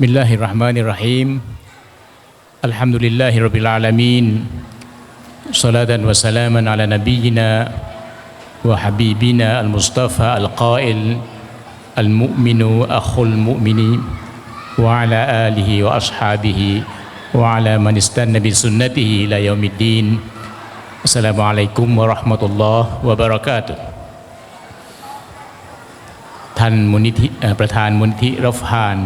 بسم الله الرحمن الرحيم الحمد لله رب العالمين صلاة وسلاما على نبينا وحبيبنا المصطفى القائل المؤمن أخو المؤمن وعلى آله وأصحابه وعلى من استنى بسنته إلى يوم الدين السلام عليكم ورحمة الله وبركاته ท่านมูลนิธิเอ่อประธานมูลนิธิรฟฮาน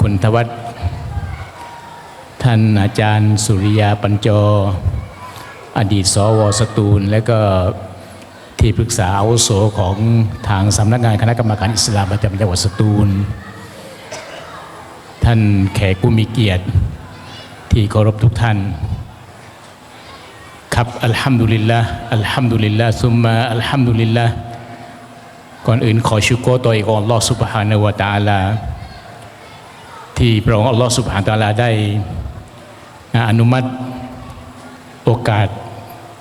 คุณทวัตท่านอาจารย์สุริยาปัญจอ อดีตสวสตูล และก็ที่ปรึกษาอาวุโสของทางสำนักงานคณะกรรมการอิสลามประจำจังหวัดสตูล ท่านแขกผู้มีเกียรติที่เคารพทุกท่าน ครับอัลฮัมดุลิลละอัลฮัมดุลิลละซุมมาอัลฮัมดุลิลละก่อนอื่นขอชูโกต่ออีกอัลลอฮฺสุบฮานาวะตาลา ที่พระองค์อัลลอฮฺสุบฮานตะลาได้อนุมัติโอกาส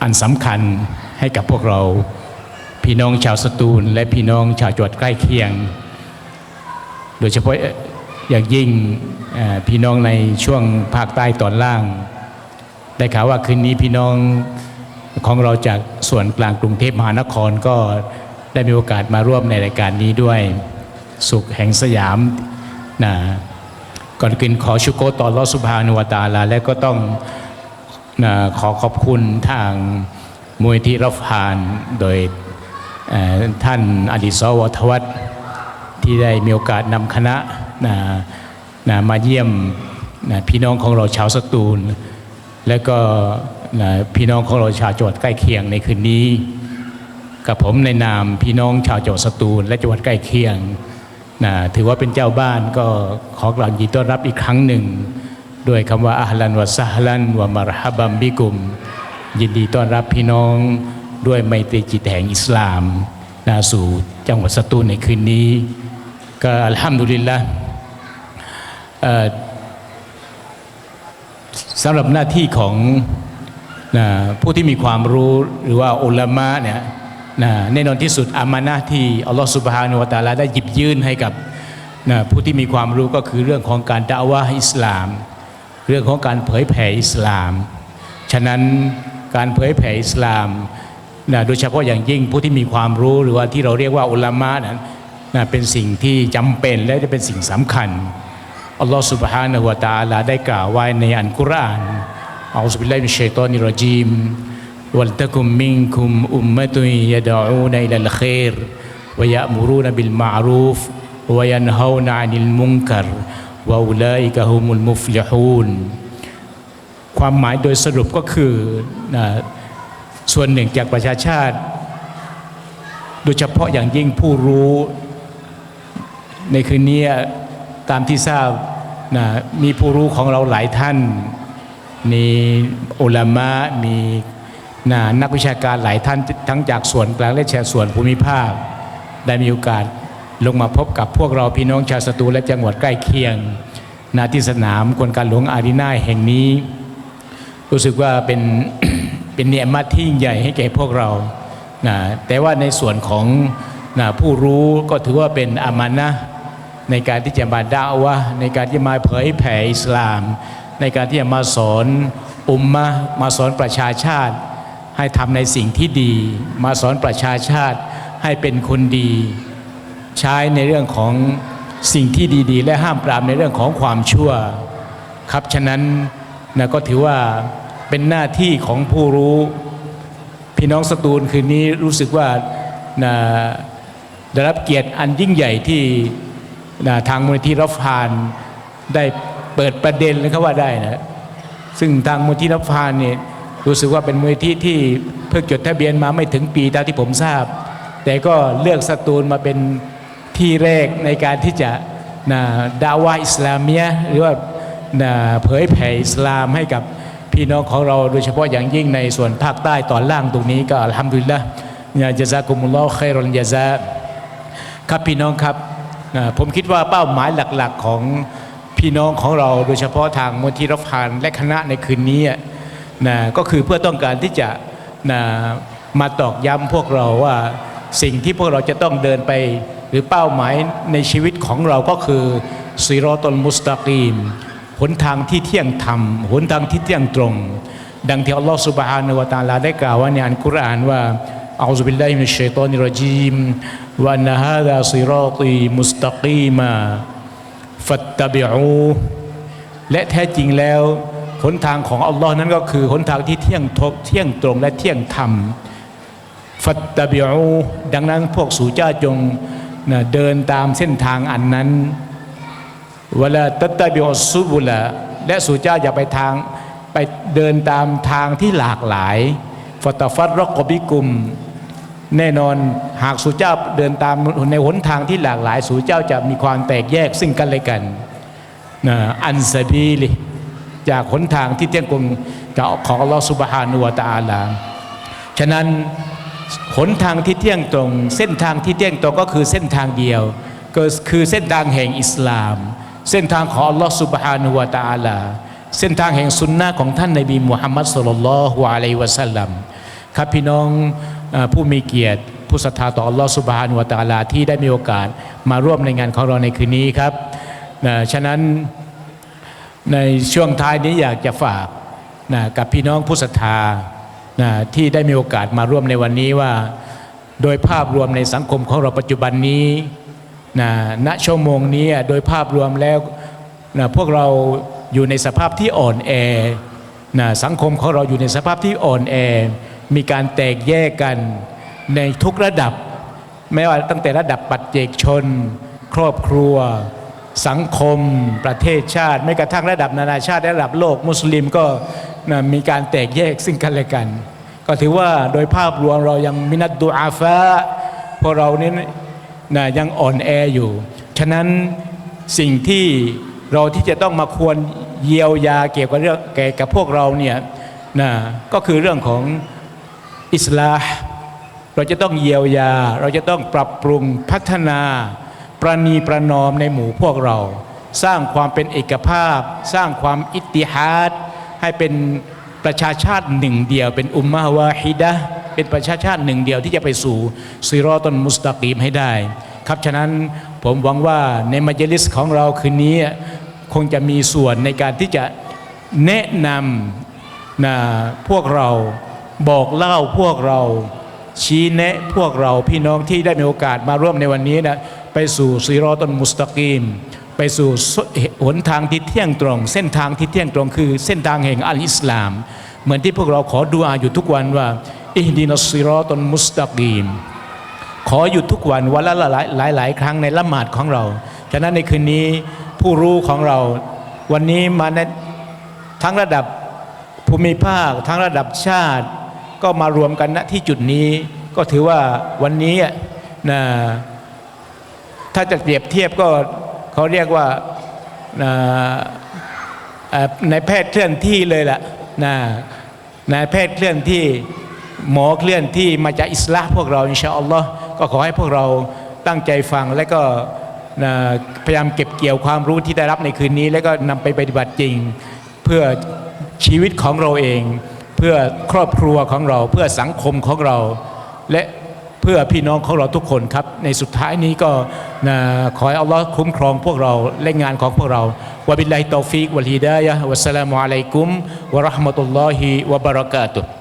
อันสำคัญให้กับพวกเราพี่น้องชาวสตูล และพี่น้องชาวจังหวัดใกล้เคียง โดยเฉพาะอย่างยิ่งพี่น้องในช่วงภาคใต้ตอนล่าง ได้ข่าวว่าคืนนี้พี่น้องของเราจากส่วนกลางกรุงเทพมหานครก็ได้มีโอกาสมาร่วมในรายการนี้ด้วย สุขแห่งสยามนะ ก่อนกินขอชุกโกต่อลอสุบฮานุวตาลา และก็ต้องขอขอบคุณทางมูลที่รับฮานโดยท่านอดีตสวทวัฒน์ที่ได้มีโอกาสนำคณะนะนะมาเยี่ยมนะพี่น้องของเราชาวสตูล และก็นะพี่น้องของเราชาวจังหวัดใกล้เคียงในคืนนี้ กับผมในนามพี่น้องชาวจังหวัดสตูล และจังหวัดใกล้เคียง นะถือว่าเป็นเจ้าบ้านก็ขอกล่าวยินดีต้อนรับอีกครั้งหนึ่ง ด้วยคำว่าอัลลันวะซะฮลันวะมารฮบัมบิกุม ยินดีต้อนรับพี่น้องด้วยไมตรีจิตแห่งอิสลามนะสู่จังหวัดสตูลในคืนนี้ ก็อัลฮัมดุลิลละสำหรับหน้าที่ของผู้ที่มีความรู้หรือว่าอุลามะเนี่ย นะแน่นอนที่สุดอามานะที่อัลลอฮฺสุบฮานุวะตาลาได้หยิบยื่นให้กับนะผู้ที่มีความรู้ก็คือเรื่องของการดาว่าอิสลาม เรื่องของการเผยแผ่อิสลาม ฉะนั้นการเผยแผ่อิสลามนะโดยเฉพาะอย่างยิ่งผู้ที่มีความรู้หรือว่าที่เราเรียกว่าอุลามะนั้นนะเป็นสิ่งที่จำเป็นและจะเป็นสิ่งสำคัญอัลลอฮฺสุบฮานุวาตาลาได้กล่าวไว้ในอันกุรอานอัลลอฮฺสุบไลมิเชตอนิรจีม วัลตะกุมมินคุมอุมมะตุยยะดะอูนอิลัลเขรวะยะมุรูนบิลมารูฟวะยันฮาวนะอานิลมุนกัรวะอุลัยกะฮุมุลมุฟลิฮูนความหมายโดยสรุปก็คือนะส่วนหนึ่งจากประชาชาติ โดยเฉพาะอย่างยิ่งผู้รู้ในคืนนี้ตามที่ทราบนะมีผู้รู้ของเราหลายท่าน มีอุลามะมี นะนักวิชาการหลายท่านทั้งจากส่วนกลางและแชส่วนภูมิภาค ได้มีโอกาสลงมาพบกับพวกเราพี่น้องชาวสตูและจังหวัดใกล้เคียงนาที่สนามกลการหลวงอารีนาแห่งนี้ รู้สึกว่าเป็นเป็นเนียมัตที่ยิ่งใหญ่ให้แก่พวกเรานะแต่ว่าในส่วนของนะผู้รู้ก็ถือว่าเป็นอามานะในการที่จะมาด่าวะในการที่มาเผยแผ่อิสลาม ในการที่จะมาสอนอุมมะมาสอนประชาชาติ ให้ทำในสิ่งที่ดี มาสอนประชาชาติให้เป็นคนดี ใช้ในเรื่องของสิ่งที่ดีๆ และห้ามปรามในเรื่องของความชั่ว ครับฉะนั้นนะก็ถือว่าเป็นหน้าที่ของผู้รู้ พี่น้องสตูลคืนนี้รู้สึกว่านะได้รับเกียรติอันยิ่งใหญ่ที่นะทางมูลนิธิรับฟานได้เปิดประเด็นเลยครับว่าได้นะซึ่งทางมูลนิธิรับฟานเนี่ย รู้สึกว่าเป็นมูลนิธิที่เพิ่งจดทะเบียนมาไม่ถึงปีตามที่ผมทราบ แต่ก็เลือกสตูลมาเป็นที่แรกในการที่จะนะดาวาอิสลามียะห์หรือว่านะเผยแผ่อิสลามให้กับพี่น้องของเราโดยเฉพาะอย่างยิ่งในส่วนภาคใต้ตอนล่างตรงนี้ก็อัลฮัมดุลิลละยาจะซากุมุลลอฮ์ไครอนยาซาครับพี่น้องครับนะผมคิดว่าเป้าหมายหลักๆของพี่น้องของเราโดยเฉพาะทางมูลที่รับพานและคณะในคืนนี้ นะก็คือเพื่อต้องการที่จะนะมาตอกย้ำพวกเราว่าสิ่งที่พวกเราจะต้องเดินไป หรือเป้าหมายในชีวิตของเราก็คือ ซิรอตลมุสตะกีมหนทางที่เที่ยงธรรมหนทางที่เที่ยงตรง ดังที่อัลลอฮฺ سبحانه และ تعالى ได้กล่าวไว้ในอัลกุรอานว่าอัลลอฮฺบิลลาฮิมินัชชัยฏอนิรรจีมวะอันนะฮาดาซิรอตีมุสตะกีมาฟัตตะบิอูและแท้จริงแล้ว หนทางของอัลลอฮ์นั้นก็คือหนทางที่เที่ยงทบเที่ยงตรงและเที่ยงธรรมฟัตตะบิอูดังนั้นพวกสูเจ้าจงนะเดินตามเส้นทางอันนั้นเวลาตัตตะบิอุซุบุละและสูเจ้าอย่าไปทางไปเดินตามทางที่หลากหลายฟัตฟัดรกบิกุม แน่นอนหากสูเจ้าเดินตามในหนทางที่หลากหลาย สูเจ้าจะมีความแตกแยกซึ่งกันและกันนะอันซาบีลิ จากหนทางที่เที่ยงตรงของอัลลอฮฺสุบฮานุวะตะอาลาฉะนั้นหนทางที่เที่ยงตรง เส้นทางที่เที่ยงตรงก็คือเส้นทางเดียวก็คือเส้นทางแห่งอิสลาม เส้นทางของอัลลอฮฺสุบฮานุวะตะอาลาเส้นทางแห่งสุนนะของท่านนบีมุฮัมมัดสุลลัลลอฮุอะลัยวะสัลลัมครับพี่น้องผู้มีเกียรติ ผู้ศรัทธาต่ออัลลอฮฺสุบฮานุวะตะอาลาที่ได้มีโอกาสมาร่วมในงานของเราในคืนนี้ครับฉะนั้น ในช่วงท้ายนี้อยากจะฝากนะกับพี่น้องผู้ศรัทธานะที่ได้มีโอกาสมาร่วมในวันนี้ว่า โดยภาพรวมในสังคมของเราปัจจุบันนี้นะณชั่วโมงนี้โดยภาพรวมแล้วนะพวกเราอยู่ในสภาพที่อ่อนแอนะสังคมของเราอยู่ในสภาพที่อ่อนแอ มีการแตกแยกกันในทุกระดับ ไม่ว่าตั้งแต่ระดับปัจเจกชน ครอบครัว สังคมประเทศชาติ ไม่กระทั่งระดับนานาชาติระดับโลก มุสลิมก็นะมีการแตกแยกซึ่งกันและกัน ก็ถือว่าโดยภาพรวมเรายังมินัดดูอาฟะพวกเรานี่นะยังอ่อนแออยู่ ฉะนั้นสิ่งที่เราที่จะต้องมาควรเยียวยาเกี่ยวกับเรื่องแก่กับพวกเราเนี่ยนะก็คือเรื่องของอิสลาห์เราจะต้องเยียวยา เราจะต้องปรับปรุงพัฒนา ประนีประนอมในหมู่พวกเรา สร้างความเป็นเอกภาพ สร้างความอิตติฮัดให้เป็นประชาชาติหนึ่งเดียว เป็นอุมมะวาฮิดะเป็นประชาชาติหนึ่งเดียวที่จะไปสู่ซิรอตันมุสตะกีมให้ได้ ครับฉะนั้นผมหวังว่าในมัจลิสของเราคืนนี้คงจะมีส่วนในการที่จะแนะนำนะพวกเราบอกเล่าพวกเราชี้แนะพวกเราพี่น้องที่ได้มีโอกาสมาร่วมในวันนี้นะ ไปสู่ซีรอตันมุสตะกีม ไปสู่หนทางที่เที่ยงตรง เส้นทางที่เที่ยงตรงคือเส้นทางแห่งอัลอิสลาม เหมือนที่พวกเราขอดุอาอยู่ทุกวันว่าอิฮดีนัสซีรอตันมุสตะกีม ขออยู่ทุกวันวันละหลายหลายหลายครั้งในละหมาดของเราฉะนั้นในคืนนี้ผู้รู้ของเราวันนี้มาในทั้งระดับภูมิภาค ทั้งระดับชาติก็มารวมกันณที่จุดนี้ ก็ถือว่าวันนี้อะนะ ถ้าจะเปรียบเทียบก็เขาเรียกว่าในแพทย์เคลื่อนที่เลยล่ะนะนายแพทย์เคลื่อนที่หมอเคลื่อนที่มาจากอิสลามพวกเราอินชาอัลลอฮ์ก็ขอให้พวกเราตั้งใจฟังและก็นะพยายามเก็บเกี่ยวความรู้ที่ได้รับในคืนนี้ แล้วก็นำไปปฏิบัติจริง เพื่อชีวิตของเราเอง เพื่อครอบครัวของเรา เพื่อสังคมของเรา และเพื่อพี่น้องของเราทุกคนครับ ในสุดท้ายนี้ก็ นะขอให้อัลลอฮ์คุ้มครองพวกเราและงานของพวกเราวะบิลลาฮิตอฟิกวะลฮิดายะวัสสลามุอะลัยกุมวะราะห์มะตุลลอฮิวะบะเราะกาตุฮ์